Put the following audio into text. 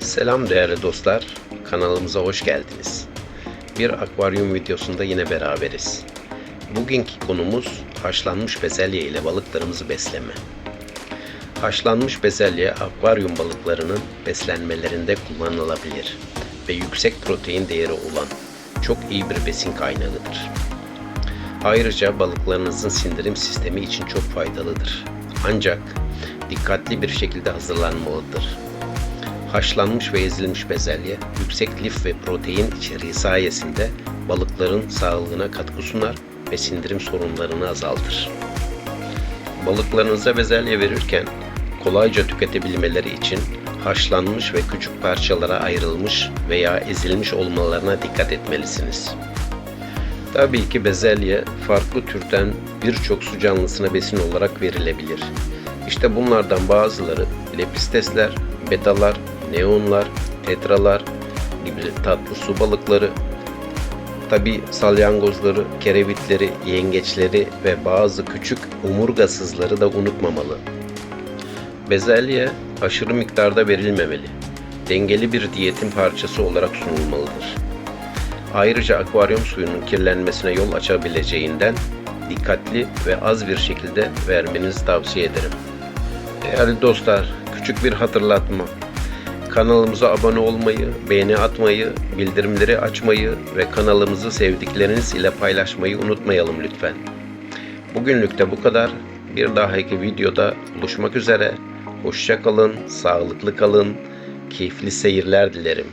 Selam değerli dostlar, kanalımıza hoş geldiniz. Bir akvaryum videosunda yine beraberiz. Bugünkü konumuz haşlanmış bezelye ile balıklarımızı besleme. Haşlanmış bezelye akvaryum balıklarının beslenmelerinde kullanılabilir ve yüksek protein değeri olan çok iyi bir besin kaynağıdır. Ayrıca balıklarınızın sindirim sistemi için çok faydalıdır. Ancak dikkatli bir şekilde hazırlanmalıdır. Haşlanmış ve ezilmiş bezelye yüksek lif ve protein içeriği sayesinde balıkların sağlığına katkı sunar ve sindirim sorunlarını azaltır. Balıklarınıza bezelye verirken kolayca tüketebilmeleri için haşlanmış ve küçük parçalara ayrılmış veya ezilmiş olmalarına dikkat etmelisiniz. Tabii ki bezelye farklı türden birçok su canlısına besin olarak verilebilir. İşte bunlardan bazıları lepistesler, betalar, neonlar, tetralar gibi tatlı su balıkları, tabi salyangozları, kerevitleri, yengeçleri ve bazı küçük omurgasızları da unutmamalı. Bezelye aşırı miktarda verilmemeli. Dengeli bir diyetin parçası olarak sunulmalıdır. Ayrıca akvaryum suyunun kirlenmesine yol açabileceğinden dikkatli ve az bir şekilde vermenizi tavsiye ederim. Değerli dostlar, küçük bir hatırlatma. Kanalımıza abone olmayı, beğeni atmayı, bildirimleri açmayı ve kanalımızı sevdikleriniz ile paylaşmayı unutmayalım lütfen. Bugünlük de bu kadar. Bir dahaki videoda buluşmak üzere. Hoşça kalın, sağlıklı kalın, keyifli seyirler dilerim.